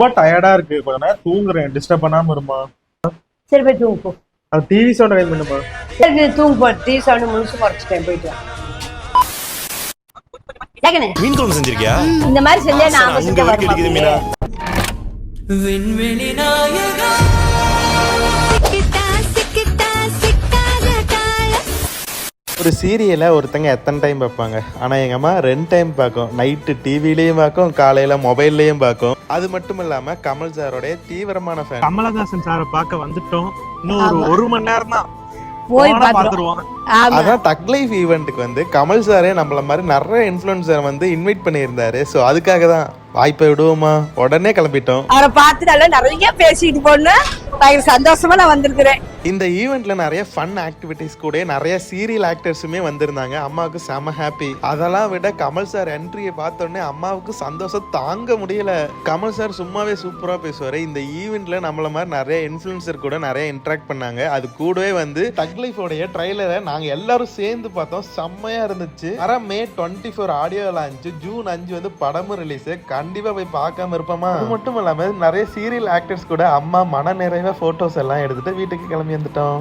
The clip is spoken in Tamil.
ரொம்ப டயர்டா இருக்கு. கொஞ்ச நேரம் தூங்குறேன். டிஸ்டர்ப் பண்ணாம இருமா? சரி போய் தூங்கு. போ அது டிவி சவுண்ட் கம்மி பண்ணுமா? சரி தூங்கு போ. டீ சவுண்ட் முழுசு குறைச்சிட்டேன் போயிட்டு மீன் குழம்பு செஞ்சிருக்கியா? இந்த மாதிரி செஞ்சா நான் அங்க வரைக்கும் ஒரு சீரியலை ஒருத்தங்க எத்தனை டைம் பார்ப்பாங்க? ஆனால் எங்கள் அம்மா ரெண்டு டைம் பார்க்கும். நைட்டு டிவிலையும் பார்க்கும் காலையில் மொபைல்லையும் பார்க்கும். அது மட்டும் இல்லாமல் கமல் சாரோடைய தீவிரமான ஃபேன் கமலஹாசன் சாரை பார்க்க வந்துட்டோம். இன்னும் ஒரு ஒரு மணி நேரம் தான். போய் பார்த்துருவோம். அதான் தக் லைஃப் ஈவெண்ட்டுக்கு வந்து கமல் சாரே நம்மள மாதிரி நிறைய இன்ஃப்ளூயன்சரை வந்து இன்வைட் பண்ணியிருந்தாரு. ஸோ அதுக்காக தான் வாய்ப்பை விடுவோமா? உடனே கிளம்பிட்டோம். அவரை பார்த்து நல்லா நிறைய பேசிட்டு போன பயங்கர சந்தோஷமா நான் வந்திருக்கிறேன். இந்த ஈவெண்ட்ல நிறைய ஃபன் ஆக்டிவிட்டிஸ் கூட நிறைய சீரியல் ஆக்டர்ஸுமே வந்திருந்தாங்க. அம்மாவுக்கு செம ஹாப்பி அதெல்லாம் விட கமல் சார் என்ட்ரியை பார்த்தோன்னே அம்மாவுக்கு சந்தோஷம் தாங்க முடியல. கமல் சார் சும்மாவே சூப்பராக பேசுவார். இந்த ஈவெண்ட்ல நம்மள மாதிரி நிறைய இன்ஃப்ளூயன்சர் கூட நிறைய இன்ட்ராக்ட் பண்ணாங்க. அது கூடவே வந்து தக் லைஃபோடைய ட்ரைலரை நாங்கள் எல்லாரும் சேர்ந்து பார்த்தோம். செம்மையா இருந்துச்சு. வர May twenty four audio launch June அஞ்சு வந்து படமும் ரிலீஸ் கண்டிப்பாக போய் பார்க்காம இருப்போமா? அது மட்டும் இல்லாமல் நிறைய சீரியல் ஆக்டர்ஸ் கூட அம்மா மன நிறைவாக ஃபோட்டோஸ் எல்லாம் எடுத்துட்டு வீட்டுக்கு கிளம்பி வந்துட்டோம்